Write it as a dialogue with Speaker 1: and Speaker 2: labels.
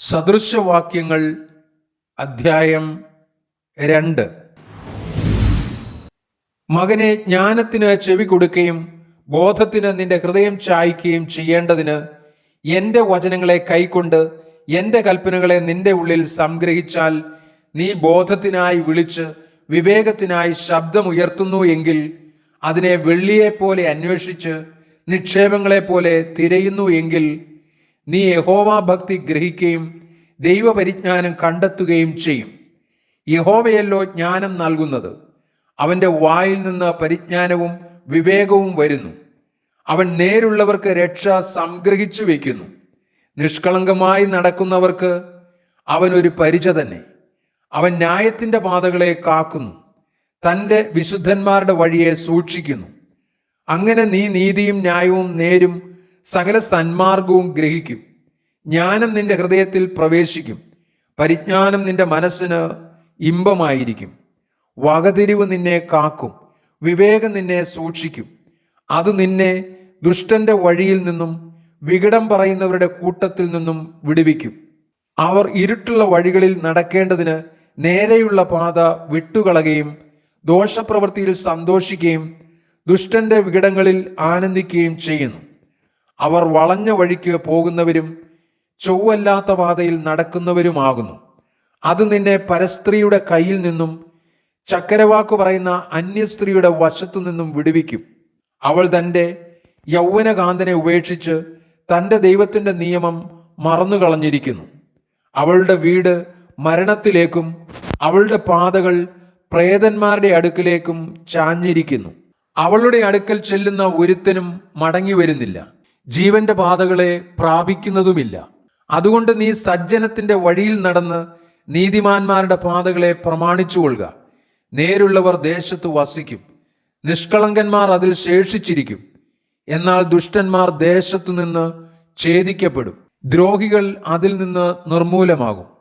Speaker 1: സദൃശവാക്യങ്ങൾ അധ്യായം രണ്ട്. മകനെ ജ്ഞാനത്തിന് ചെവി കൊടുക്കുകയും ബോധത്തിന് നിന്റെ ഹൃദയം ചായ്ക്കുകയും ചെയ്യേണ്ടതിന് എന്റെ വചനങ്ങളെ കൈക്കൊണ്ട് എന്റെ കൽപ്പനകളെ നിന്റെ ഉള്ളിൽ സംഗ്രഹിച്ചാൽ നീ ബോധത്തിനായി വിളിച്ച് വിവേകത്തിനായി ശബ്ദമുയർത്തുന്നു എങ്കിൽ അതിനെ വെള്ളിയെപ്പോലെ അന്വേഷിച്ച് നിക്ഷേപങ്ങളെപ്പോലെ തിരയുന്നു എങ്കിൽ നീ യഹോവ ഭക്തി ഗ്രഹിക്കുകയും ദൈവപരിജ്ഞാനം കണ്ടെത്തുകയും ചെയ്യും. യഹോവയല്ലോ ജ്ഞാനം നൽകുന്നത്. അവന്റെ വായിൽ നിന്ന് പരിജ്ഞാനവും വിവേകവും വരുന്നു. അവൻ നേരുള്ളവർക്ക് രക്ഷ സംഗ്രഹിച്ചു വയ്ക്കുന്നു. നിഷ്കളങ്കമായി നടക്കുന്നവർക്ക് അവൻ ഒരു പരിച തന്നെ. അവൻ ന്യായത്തിന്റെ പാതകളെ കാക്കുന്നു. തന്റെ വിശുദ്ധന്മാരുടെ വഴിയെ സൂക്ഷിക്കുന്നു. അങ്ങനെ നീ നീതിയും ന്യായവും നേരും സകല സന്മാർഗവും ഗ്രഹിക്കും. ജ്ഞാനം നിന്റെ ഹൃദയത്തിൽ പ്രവേശിക്കും. പരിജ്ഞാനം നിന്റെ മനസ്സിന് ഇമ്പമായിരിക്കും. വകതിരിവ് നിന്നെ കാക്കും. വിവേകം നിന്നെ സൂക്ഷിക്കും. അത് നിന്നെ ദുഷ്ടന്റെ വഴിയിൽ നിന്നും വികടം പറയുന്നവരുടെ കൂട്ടത്തിൽ നിന്നും വിടുവിക്കും. അവർ ഇരുട്ടുള്ള വഴികളിൽ നടക്കേണ്ടതിന് നേരെയുള്ള പാത വിട്ടുകളയുകയും ദോഷപ്രവൃത്തിയിൽ സന്തോഷിക്കുകയും ദുഷ്ടന്റെ വികടങ്ങളിൽ ആനന്ദിക്കുകയും ചെയ്യുന്നു. അവർ വളഞ്ഞ വഴിക്ക് പോകുന്നവരും ചൊവ്വല്ലാത്ത പാതയിൽ നടക്കുന്നവരുമാകുന്നു. അത് നിന്നെ പരസ്ത്രീയുടെ കയ്യിൽ നിന്നും ചക്കരവാക്ക് പറയുന്ന അന്യസ്ത്രീയുടെ വശത്തു നിന്നും വിടുവിക്കും. അവൾ തന്റെ യൗവനകാന്തനെ ഉപേക്ഷിച്ച് തന്റെ ദൈവത്തിന്റെ നിയമം മറന്നുകളഞ്ഞിരിക്കുന്നു. അവളുടെ വീട് മരണത്തിലേക്കും അവളുടെ പാതകൾ പ്രേതന്മാരുടെ അടുക്കിലേക്കും ചാഞ്ഞിരിക്കുന്നു. അവളുടെ അടുക്കൽ ചെല്ലുന്ന ഒരുത്തനും മടങ്ങി വരുന്നില്ല. ജീവന്റെ പാതകളെ പ്രാപിക്കുന്നതുമില്ല. അതുകൊണ്ട് നീ സജ്ജനത്തിന്റെ വഴിയിൽ നടന്ന് നീതിമാന്മാരുടെ പാതകളെ പ്രമാണിച്ചുകൊള്ളുക. നേരുള്ളവർ ദേശത്ത് വസിക്കും. നിഷ്കളങ്കന്മാർ അതിൽ ശേഷിച്ചിരിക്കും. എന്നാൽ ദുഷ്ടന്മാർ ദേശത്തു നിന്ന് ഛേദിക്കപ്പെടും. ദ്രോഹികൾ അതിൽ നിന്ന് നിർമൂലമാകും.